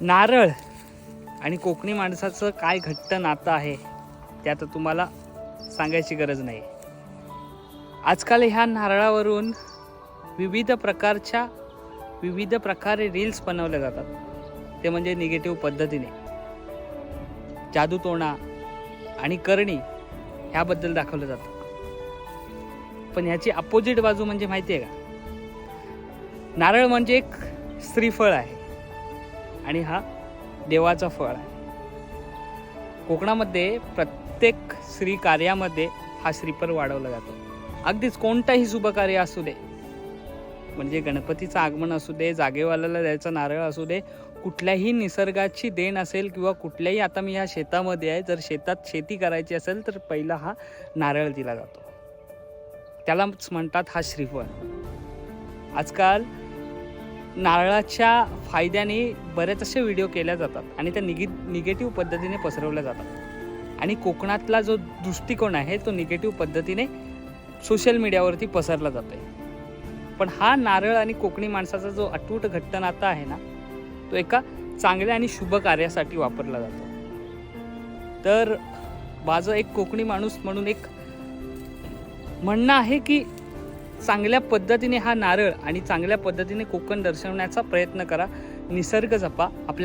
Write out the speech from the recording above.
नारळ आणि कोकणी माणसाचं काय घट्ट नातं आहे ते आता तुम्हाला सांगायची गरज नाही. आजकाल ह्या नारळावरून विविध प्रकारच्या विविध प्रकारे रील्स बनवल्या जातात. ते म्हणजे निगेटिव्ह पद्धतीने. जादूटोणा आणि करणी ह्याबद्दल दाखवलं जातं. पण ह्याची अपोजिट बाजू म्हणजे माहिती आहे का? नारळ म्हणजे एक श्रीफळ आहे. आणि हा देवाचा फळ आहे. कोकणामध्ये प्रत्येक श्री कार्यामध्ये हा श्रीफळ वाढवला जातो. अगदीच कोणताही शुभ कार्य असू दे म्हणजे गणपतीचं आगमन असू दे जागेवाल्याला द्यायचं नारळ असू दे कुठल्याही निसर्गाची देण असेल किंवा कुठल्याही आता मी ह्या शेतामध्ये आहे जर शेतात शेती करायची असेल तर पहिला हा नारळ दिला जातो. त्यालाच म्हणतात हा श्रीफळ. आजकाल नारळाच्या फायद्याने बरेच असे व्हिडिओ केल्या जातात आणि त्या निगे निगेटिव्ह पद्धतीने पसरवल्या जातात. आणि कोकणातला जो दृष्टिकोन आहे तो निगेटिव्ह पद्धतीने सोशल मीडियावरती पसरला जातोय. पण हा नारळ आणि कोकणी माणसाचा जो अटूट घट्ट नाता आहे ना तो एका चांगल्या आणि शुभ कार्यासाठी वापरला जातो. तर माझं एक कोकणी माणूस म्हणून एक म्हणणं आहे की चांगल्या पद्धतीने हा नारळ आणि चांगल्या पद्धतीने कोकण दर्शवण्याचा प्रयत्न करा. निसर्ग जपा. आपल्या